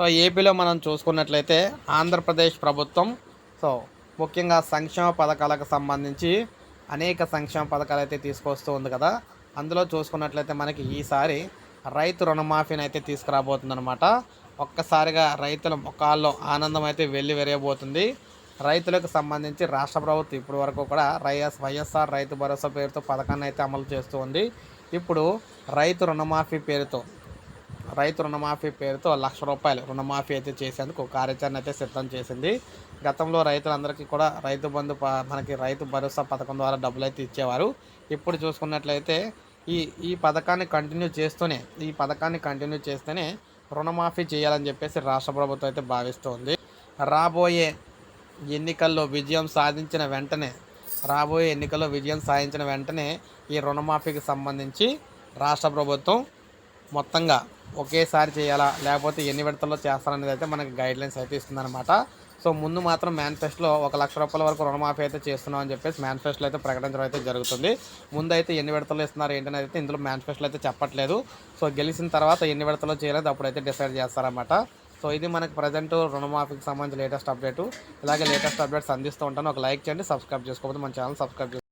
So ఏపీలో మనం చూసుకున్నట్లయితే ఆంధ్రప్రదేశ్ ప్రభుత్వం సో ముఖ్యంగా సంక్షేమ పథకాలకు సంబంధించి అనేక సంక్షేమ పథకాలు అయితే తీసుకొస్తూ ఉంది కదా. అందులో చూసుకున్నట్లయితే మనకి ఈసారి రైతు రుణమాఫీని అయితే తీసుకురాబోతుందన్నమాట. ఒక్కసారిగా రైతుల ముఖాల్లో ఆనందం అయితే వెళ్ళి వెరగబోతుంది రైతులకు సంబంధించి రాష్ట్ర ప్రభుత్వం ఇప్పటి వరకు కూడా రైఎస్ వైఎస్ఆర్ రైతు భరోసా పేరుతో పథకాన్ని అయితే అమలు చేస్తూ ఉంది. ఇప్పుడు రైతు రుణమాఫీ పేరుతో రైతు రుణమాఫీ పేరుతో లక్ష రూపాయలు రుణమాఫీ అయితే చేసేందుకు కార్యాచరణ అయితే సిద్ధం చేసింది. గతంలో రైతులందరికీ కూడా రైతు బంధు మనకి రైతు భరోసా పథకం ద్వారా డబ్బులు అయితే ఇచ్చేవారు. ఇప్పుడు చూసుకున్నట్లయితే ఈ ఈ పథకాన్ని కంటిన్యూ చేస్తూనే ఈ పథకాన్ని కంటిన్యూ చేస్తేనే రుణమాఫీ చేయాలని చెప్పేసి రాష్ట్ర ప్రభుత్వం అయితే భావిస్తోంది. రాబోయే ఎన్నికల్లో విజయం సాధించిన వెంటనే రాబోయే ఎన్నికల్లో విజయం సాధించిన వెంటనే ఈ రుణమాఫీకి సంబంధించి రాష్ట్ర ప్రభుత్వం మొత్తంగా ఒకేసారి చేయాలా? లేకపోతే ఎన్ని విడతల్లో చేస్తారనేది అయితే మనకి గైడ్లైన్స్ అయితే ఇస్తుందన్నమాట. సో ముందు మాత్రం మేనిఫెస్టోలో ఒక లక్ష రూపాయల వరకు రుణమాఫీ అయితే చేస్తున్నాం అని చెప్పేసి మేనిఫెస్టోలో అయితే ప్రకటించడం అయితే జరుగుతుంది. ముందు అయితే ఎన్ని విడతలు ఇస్తున్నారు ఏంటనేది అయితే ఇందులో మేనిఫెస్టోలో అయితే చెప్పట్లేదు. సో గెలిచిన తర్వాత ఎన్ని విడతలు చేయలేదు అప్పుడైతే డిసైడ్ చేస్తారన్నమాట. సో ఇది మనకి ప్రజెంట్ రుణమాఫీకి సంబంధించి లేటెస్ట్ అప్డేట్ ఇలాగే లేటెస్ట్ అప్డేట్స్ అందిస్తూ ఉంటాను. ఒక లైక్ చేయండి సబ్స్క్రైబ్ చేసుకోకపోతే మన ఛానల్ సబ్స్క్రైబ్